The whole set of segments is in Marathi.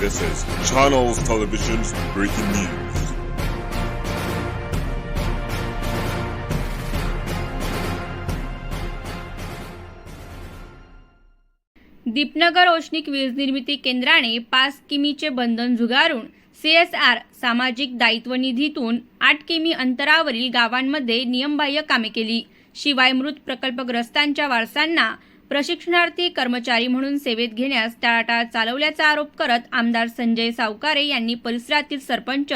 This is Channels Television's breaking news. Deepnagar औष्णिक वीज निर्मिती केंद्राने पाच किमीचे बंधन झुगारून सीएसआर सामाजिक दायित्व निधीतून आठ किमी अंतरावरील गावांमध्ये नियमबाह्य कामे केली शिवाय मृत प्रकल्पग्रस्तांच्या वारसांना प्रशिक्षणार्थी कर्मचारी म्हणून सेवेत घेण्यास टाळाटाळ चालवल्याचा आरोप करत आमदार संजय सावकारे यांनी परिसरातील सरपंच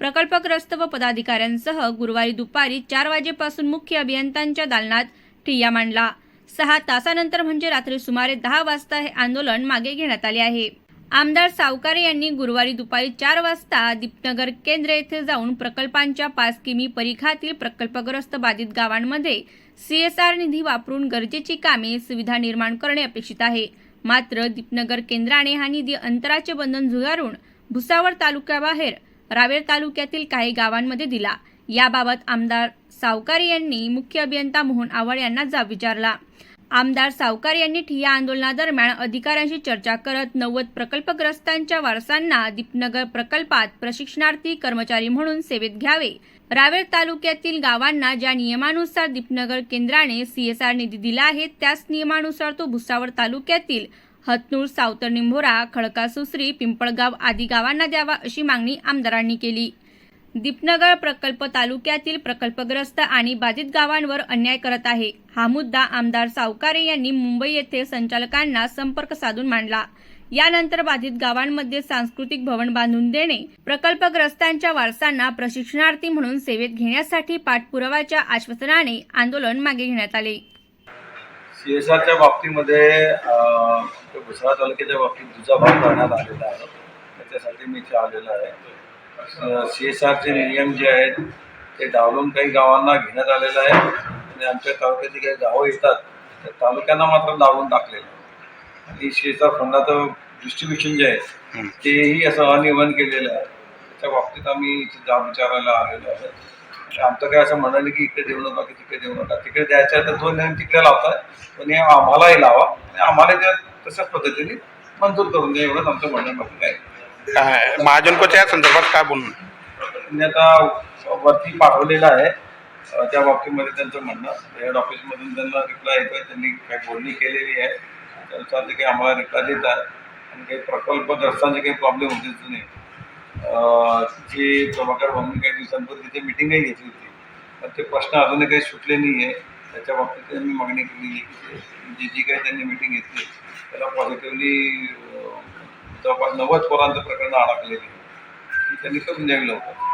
प्रकल्पग्रस्त व पदाधिकाऱ्यांसह गुरुवारी दुपारी चार वाजेपासून मुख्य अभियंत्यांच्या दालनात ठिय्या मांडला. सहा तासानंतर म्हणजे रात्री सुमारे दहा वाजता हे आंदोलन मागे घेण्यात आले आहे. आमदार सावकारे यांनी गुरुवारी दुपारी चार वाजता दीपनगर केंद्र येथे जाऊन प्रकल्पांच्या पाच किमी परिघातील प्रकल्पग्रस्त बाधित गावांमध्ये सीएसआर निधी वापरून गरजेची कामे सुविधा निर्माण करणे अपेक्षित आहे. मात्र दीपनगर केंद्राने हा निधी अंतराचे बंधन झुगारून भुसावळ तालुक्याबाहेर रावेर तालुक्यातील काही गावांमध्ये दिला. याबाबत आमदार सावकारे यांनी मुख्य अभियंता मोहन आवड यांना जाब विचारला. आमदार सावकार यांनी ठिय्या आंदोलनादरम्यान अधिकाऱ्यांशी चर्चा करत नव्वद प्रकल्पग्रस्तांच्या वारसांना दीपनगर प्रकल्पात प्रशिक्षणार्थी कर्मचारी म्हणून सेवेत घ्यावे. रावेर तालुक्यातील गावांना ज्या नियमानुसार दीपनगर केंद्राने सीएसआर निधी दिला आहे त्याच नियमानुसार तो भुसावळ तालुक्यातील हतनूर सावतर निंभोरा खडका सुसरी पिंपळगाव आदी गावांना द्यावा अशी मागणी आमदारांनी केली. दीपनगर प्रकल्प तालुक्यातील प्रकल्पग्रस्त आणि बाधित गावांवर अन्याय करत आहे. हा मुद्दा आमदार सावकारे यांनी मुंबई येथे संचालकांना संपर्क साधून मांडला. यानंतर बाधित गावांमध्ये सांस्कृतिक भवन बांधून देणे प्रकल्पग्रस्तांच्या वारसांना प्रशिक्षणार्थी म्हणून सेवेत घेण्यासाठी पाठपुराव्याच्या आश्वासनाने आंदोलन मागे घेण्यात आले. सीएसआरच्या बाबतीमध्ये अं, तालुक्याच्या बाबतीत दुजाभाव करण्यात आलेला आहे. त्याच्यासाठी मी इथे आहे. सी एस आरचे नियम जे आहेत ते डावलून काही गावांना घेण्यात आलेलं आहे आणि आमच्या तालुक्यातली काही गावं येतात त्या तालुक्यांना मात्र डावलून टाकलेलं आहे. आणि सी एस आर फंडाचं डिस्ट्रीब्युशन जे आहे तेही असं अनिवन केलेलं आहे. त्याच्या बाबतीत आम्ही इथे जाब विचारायला आलेलो आहे. आमचं काय असं म्हणाले की इकडे देऊ नका की तिकडे देऊ नका. तिकडे द्यायचं आहे तर तो नियम तिकडे लावताय तो नियम आम्हालाही लावा आणि आम्हाला त्या तशाच पद्धतीने मंजूर करून द्या एवढंच आमचं म्हणणं बाकी काय महाजनकोच्या या संदर्भात काय बोलणं? त्यांनी आता वरती पाठवलेलं आहे. त्या बाबतीमध्ये त्यांचं म्हणणं. हेड ऑफिसमधून त्यांना रिप्लाय येतोय. त्यांनी काही बोलणी केलेली आहे. त्यानुसार ते काही आम्हाला रिप्लाय देत आहे. आणि काही प्रकल्पग्रस्तांचे काही प्रॉब्लेम होते नाही अं, जी प्रभाकर भाऊंनी काही दिवसांपूर्वी तिथे मिटिंगही घेतली होती. पण ते प्रश्न अजूनही काही सुटले नाही आहे त्याच्या बाबतीत त्यांनी मागणी केलेली आहे की जी जी काही त्यांनी मिटिंग घेतली त्याला पॉझिटिव्हली जवळपास नव्वद पोरांचं प्रकरण अडकलेली त्यांनी करून द्यावी लवकर.